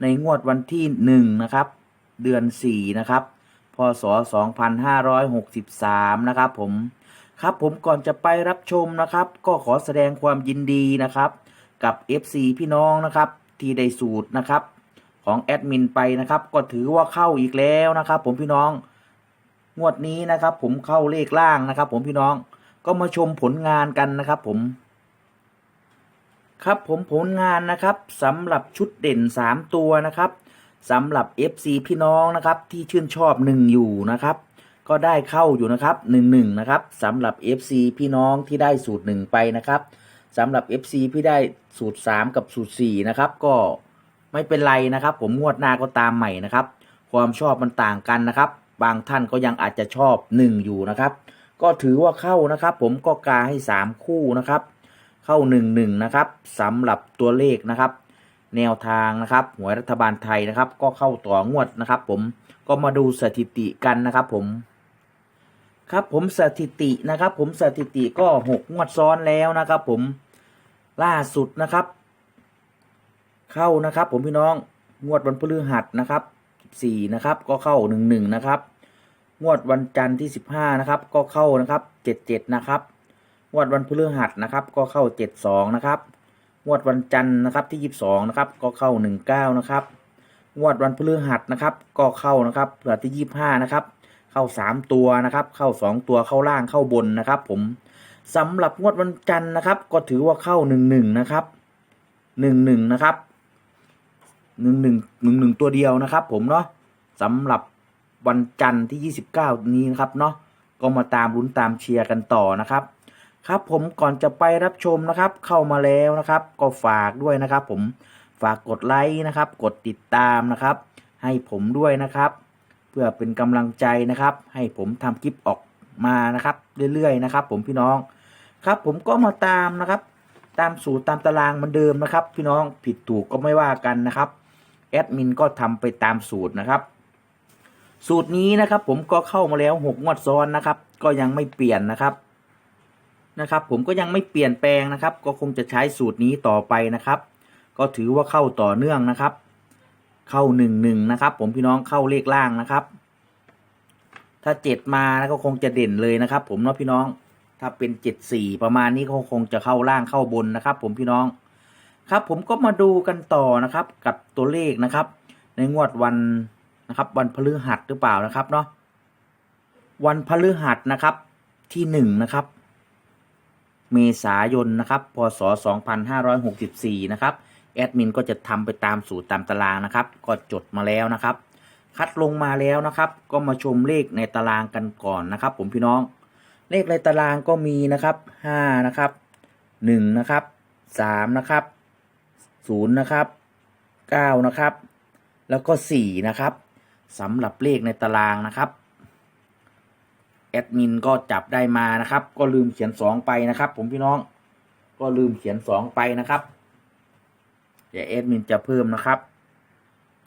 ในงวดวันที่หนึ่งนะครับ เดือนสี่นะครับพศสองพันห้าร้อยหกสิบสามนะครับผมครับผมก่อนจะไปรับชมนะครับ ก็ขอแสดงความยินดีนะครับ กับ FC พี่น้องนะครับ ที่ได้สูตรนะครับ ของแอดมินไปนะครับ ก็ถือว่าเข้าอีกแล้วนะครับ ผมพี่น้องงวดนี้นะครับ ผมเข้าเลขล่างนะครับ ผมพี่น้องก็มาชมผลงานกันนะครับ ผม ครับผมผลงานนะครับสำหรับชุดเด่น 3 ตัวนะครับสำหรับ FC พี่น้องนะครับที่ชื่นชอบ1อยู่นะครับ ก็ได้เข้าอยู่นะครับ1 1นะครับสำหรับ FC พี่น้องที่ได้สูตร 1 ไปนะครับสำหรับ FC พี่ได้สูตร 3 กับสูตร4นะครับก็ไม่เป็นไรนะครับ ผมงวดหน้าก็ตามใหม่นะครับ ความชอบมันต่างกันนะครับ บางท่านก็ยังอาจจะชอบ 1 อยู่นะครับ ก็ถือว่าเข้านะครับ ผมก็กาให้ 3 คู่นะครับ เข้า1 1นะครับสำหรับตัวเลขนะครับ แนวทางนะครับหวยรัฐบาลไทยนะครับ ก็เข้าต่องวดนะครับ ผมก็มาดูสถิติกันนะครับ ผม ครับผมสถิตินะครับ ผมสถิติก็หกงวดซ้อนแล้วนะครับ ผมล่าสุดนะครับ เข้านะครับ ผมพี่น้องงวดวันพฤหัสนะครับสี่นะครับ ก็เข้าหนึ่งหนึ่งนะครับ งวดวันจันทร์ที่สิบห้านะครับ ก็เข้านะครับเจ็ดเจ็ดนะครับ งวดวันพฤหัสนะครับ ก็เข้าเจ็ดสองนะครับงวดวันจันทร์นะครับที่ยี่สิบสองนะครับ ก็เข้าหนึ่งเก้านะครับงวดวันพฤหัสนะครับ ก็เข้านะครับเผื่อที่ยี่สิบห้านะครับ เข้าสามตัวนะครับ เข้าสองตัวเข้าล่างเข้าบนนะครับ ผมสำหรับงวดวันจันทร์นะครับ ก็ถือว่าเข้าหนึ่งหนึ่งนะครับหนึ่งหนึ่งนะครับหนึ่งหนึ่งหนึ่งหนึ่งตัวเดียวนะครับ ผมเนาะสำหรับวันจันทร์ที่ยี่สิบเก้านี้นะครับเนาะก็มาตามลุ้นตามเชียร์กันต่อนะครับ ครับผมก่อนจะไปรับชมนะครับ เข้ามาแล้วนะครับ ก็ฝากด้วยนะครับ ผมฝากกดไลค์นะครับ กดติดตามนะครับ ให้ผมด้วยนะครับ เพื่อเป็นกำลังใจนะครับ ให้ผมทำคลิปออกมานะครับ เรื่อยๆนะครับ ผมพี่น้องครับ ผมก็มาตามนะครับ ตามสูตรตามตารางเหมือนเดิมนะครับ พี่น้องผิดถูกก็ไม่ว่ากันนะครับแอดมินก็ทำไปตามสูตรนะครับ สูตรนี้นะครับ ผมก็เข้ามาแล้วหกงวดซ้อนนะครับ ก็ยังไม่เปลี่ยนนะครับ นะครับผมก็ยังไม่เปลี่ยนแปลงนะครับ ก็คงจะใช้สูตรนี้ต่อไปนะครับ ก็ถือว่าเข้าต่อเนื่องนะครับ เข้าหนึ่งหนึ่งนะครับ ผมพี่น้องเข้าเลขล่างนะครับ ถ้าเจ็ดมานะก็คงจะเด่นเลยนะครับ ผมเนาะพี่น้องถ้าเป็นเจ็ดสี่ประมาณนี้ก็คงจะเข้าล่างเข้าบนนะครับ ผมพี่น้องครับ ผมก็มาดูกันต่อนะครับ กับตัวเลขนะครับ ในงวดวันนะครับ วันพฤหัสหรือเปล่านะครับเนาะวันพฤหัสนะครับที่หนึ่งนะครับ เมษายนนะครับพศ 2564 นะครับแอดมินก็จะทำไปตามสูตรตามตารางนะครับ ก็จดมาแล้วนะครับ คัดลงมาแล้วนะครับ ก็มาชมเลขในตารางกันก่อนนะครับ ผมพี่น้อง เลขในตารางก็มีนะครับห้านะครับหนึ่งนะครับสามนะครับศูนย์นะครับเก้านะครับ แล้วก็สี่นะครับสำหรับเลขในตารางนะครับ แอดมินก็จับได้มานะครับ ก็ลืมเขียนสองไปนะครับ ผมพี่น้อง ก็ลืมเขียนสองไปนะครับเดี๋ยวแอดมินจะเพิ่มนะครับ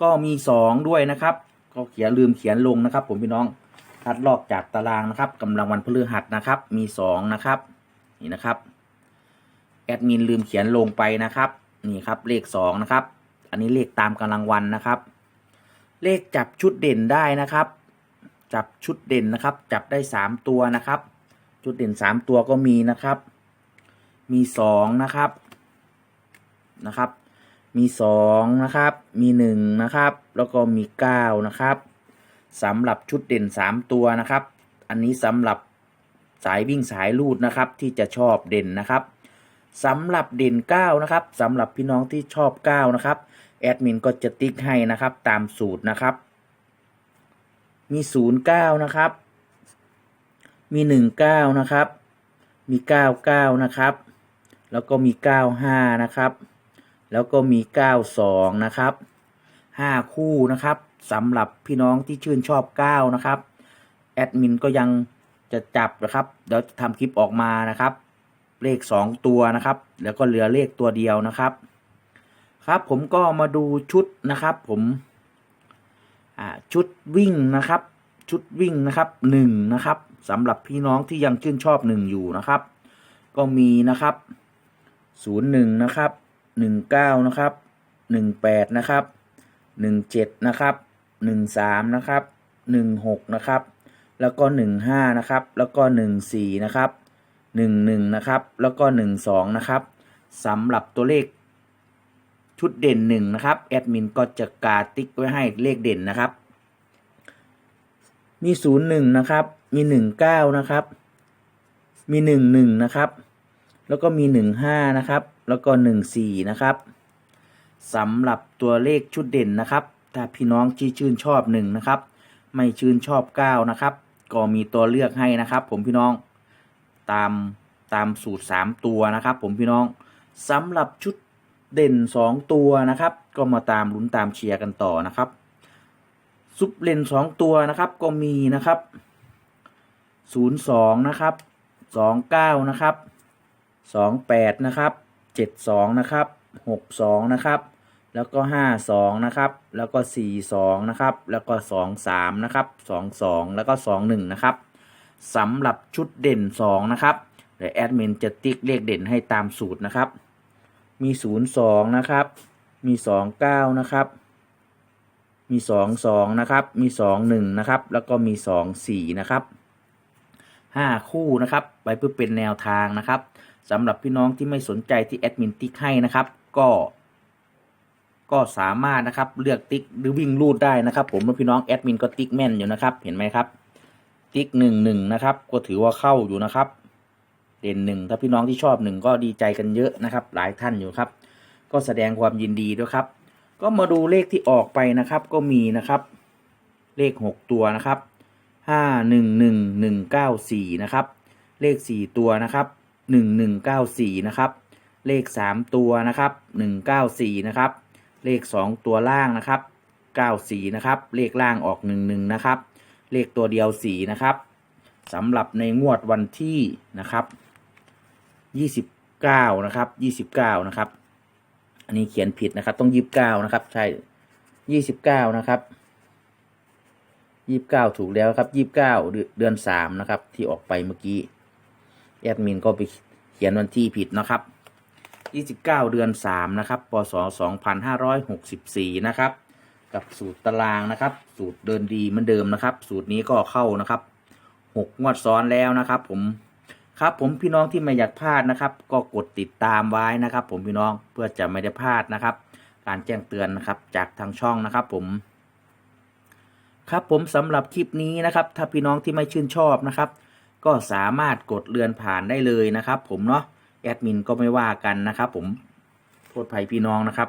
ก็มีสองด้วยนะครับ ก็เขียนลืมเขียนลงนะครับ ผมพี่น้องคัดลอกจากตารางนะครับกำลังวันพฤหัสนะครับ มีสองนะครับ นี่นะครับแอดมินลืมเขียนลงไปนะครับ นี่ครับเลขสองนะครับ อันนี้เลขตามกำลังวันนะครับ เลขจับชุดเด่นได้นะครับ จับชุดเด่นนะครับ จับได้สามตัวนะครับ ชุดเด่นสามตัวก็มีนะครับ มีสองนะครับนะครับ มีสองนะครับ มีหนึ่งนะครับ แล้วก็มีเก้านะครับสำหรับชุดเด่น3ตัวนะครับ อันนี้สำหรับสายวิ่งสายลูดนะครับ ที่จะชอบเด่นนะครับสำหรับเด่น9นะครับสำหรับพี่น้องที่ชอบ9นะครับแอดมินก็จะติ๊กให้นะครับ ตามสูตรนะครับ มี09นะครับ มี19นะครับ มี99นะครับ แล้วก็มี95นะครับ แล้วก็มี92นะครับ5คู่นะครับสำหรับพี่น้องที่ชื่นชอบ9นะครับ แอดมินก็ยังจะจับนะครับ เดี๋ยวจะทำคลิปออกมานะครับ เลข2ตัวนะครับ แล้วก็เหลือเลขตัวเดียวนะครับ ครับผมก็มาดูชุดนะครับ ผม ชุดวิ่งนะครับ ชุดวิ่งนะครับหนึ่งนะครับสำหรับพี่น้องที่ยังชื่นชอบหนึ่งอยู่นะครับ ก็มีนะครับศูนย์หนึ่งนะครับหนึ่งเก้านะครับหนึ่งแปดนะครับหนึ่งเจ็ดนะครับหนึ่งสามนะครับหนึ่งหกนะครับ แล้วก็หนึ่งห้านะครับ แล้วก็หนึ่งสี่นะครับหนึ่งหนึ่งนะครับ แล้วก็หนึ่งสองนะครับสำหรับตัวเลข ชุดเด่นหนึ่งนะครับแอดมินก็จะกาติ๊กไว้ให้เลขเด่นนะครับ มีศูนย์หนึ่งนะครับ มีหนึ่งเก้านะครับ มีหนึ่งหนึ่งนะครับ แล้วก็มีหนึ่งห้านะครับ แล้วก็หนึ่งสี่นะครับสำหรับตัวเลขชุดเด่นนะครับ ถ้าพี่น้องที่ชื่นชอบหนึ่งนะครับ ไม่ชื่นชอบเก้านะครับ ก็มีตัวเลือกให้นะครับ ผมพี่น้องตามตามสูตรสามตัวนะครับ ผมพี่น้องสำหรับชุด เด่นสองตัวนะครับ ก็มาตามลุ้นตามเชียร์กันต่อนะครับ ซุปเลนสองตัวนะครับก็มีนะครับศูนย์สองนะครับสองเก้านะครับสองแปดนะครับเจ็ดสองนะครับหกสองนะครับ แล้วก็ห้าสองนะครับ แล้วก็สี่สองนะครับ แล้วก็สองสามนะครับสองสองแล้วก็สองหนึ่งนะครับสำหรับชุดเด่นสองนะครับเดี๋ยวแอดมินจะติ๊กเลขเด่นให้ตามสูตรนะครับ มีศูนย์สองนะครับ มีสองเก้านะครับ มีสองสองนะครับ มีสองหนึ่งนะครับ แล้วก็มีสองสี่นะครับห้าคู่นะครับ ไปเพื่อเป็นแนวทางนะครับสำหรับพี่น้องที่ไม่สนใจที่แอดมินติ๊กให้นะครับ ก็ ก็สามารถนะครับเลือกติ๊กหรือวิ่งลูดได้นะครับ ผมแล้วพี่น้องแอดมินก็ติ๊กแม่นอยู่นะครับ เห็นไหมครับ ติ๊กหนึ่งหนึ่งนะครับ ก็ถือว่าเข้าอยู่นะครับ เด่นหนึ่งถ้าพี่น้องที่ชอบหนึ่งก็ดีใจกันเยอะนะครับ หลายท่านอยู่ครับ ก็แสดงความยินดีด้วยครับ ก็มาดูเลขที่ออกไปนะครับ ก็มีนะครับ เลขหกตัวนะครับห้าหนึ่งหนึ่งหนึ่งเก้าสี่นะครับ เลขสี่ตัวนะครับหนึ่งหนึ่งเก้าสี่นะครับ เลขสามตัวนะครับหนึ่งเก้าสี่นะครับ เลขสองตัวล่างนะครับเก้าสี่นะครับ เลขล่างออกหนึ่งหนึ่งนะครับ เลขตัวเดียวสี่นะครับสำหรับในงวดวันที่นะครับ ยี่สิบเก้านะครับยี่สิบเก้านะครับ อันนี้เขียนผิดนะครับ ต้องยี่สิบเก้านะครับ ใช่ยี่สิบเก้านะครับยี่สิบเก้าถูกแล้วครับยี่สิบเก้าเดือนสามนะครับ ที่ออกไปเมื่อกี้แอดมินก็ไปเขียนวันที่ผิดนะครับยี่สิบเก้าเดือนสามนะครับปศสองพันห้าร้อยหกสิบสี่นะครับ กับสูตรตารางนะครับ สูตรเดินดีเหมือนเดิมนะครับ สูตรนี้ก็เข้านะครับหกงวดซ้อนแล้วนะครับ ผม ครับผมพี่น้องที่ไม่อยากพลาดนะครับ ก็กดติดตามไว้นะครับ ผมพี่น้องเพื่อจะไม่ได้พลาดนะครับ การแจ้งเตือนนะครับจากทางช่องนะครับ ผม ครับผมสำหรับคลิปนี้นะครับ ถ้าพี่น้องที่ไม่ชื่นชอบนะครับ ก็สามารถกดเลื่อนผ่านได้เลยนะครับ ผมเนาะแอดมินก็ไม่ว่ากันนะครับ ผมโทษภัยพี่น้องนะครับ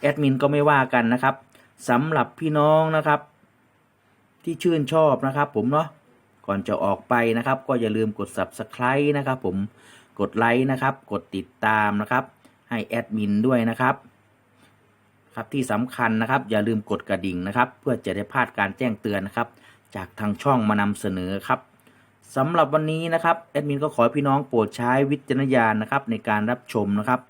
แอดมินก็ไม่ว่ากันนะครับสำหรับพี่น้องนะครับ ที่ชื่นชอบนะครับ ผมเนาะ ก่อนจะออกไปนะครับ ก็อย่าลืมกด subscribe นะครับ ผมกดไลค์นะครับ กดติดตามนะครับ ให้แอดมินด้วยนะครับครับที่สำคัญนะครับ อย่าลืมกดกระดิ่งนะครับ เพื่อจะได้พลาดการแจ้งเตือนนะครับ จากทางช่องมานำเสนอครับสำหรับวันนี้นะครับแอดมินก็ขอพี่น้องโปรดใช้วิจารณญาณนะครับ ในการรับชมนะครับ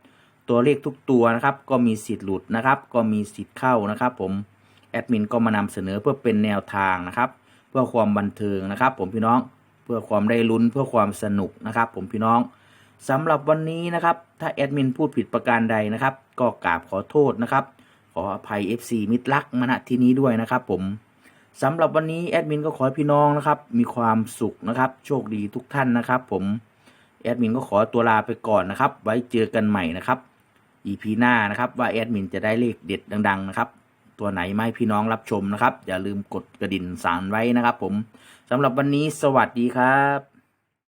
ตัวเลขทุกตัวนะครับ ก็มีสิทธิ์หลุดนะครับ ก็มีสิทธิ์เข้านะครับ ผมแอดมินก็มานำเสนอเพื่อเป็นแนวทางนะครับ เพื่อความบันเทิงนะครับ ผมพี่น้องเพื่อความได้ลุ้นเพื่อความสนุกนะครับ ผมพี่น้องสำหรับวันนี้นะครับ ถ้าแอดมินพูดผิดประการใดนะครับ ก็กราบขอโทษนะครับ ขออภัย FC มิตรรักมาณที่นี้ด้วยนะครับผมสำหรับวันนี้แอดมินก็ขอให้พี่น้องนะครับ มีความสุขนะครับ โชคดีทุกท่านนะครับ ผมแอดมินก็ขอตัวลาไปก่อนนะครับ ไว้เจอกันใหม่นะครับ EP หน้านะครับว่าแอดมินจะได้เลขเด็ดดัง ๆ นะครับ ตัวไหนมาให้พี่น้องรับชมนะครับ อย่าลืมกดกระดิ่งสารไว้นะครับผมสำหรับวันนี้สวัสดีครับ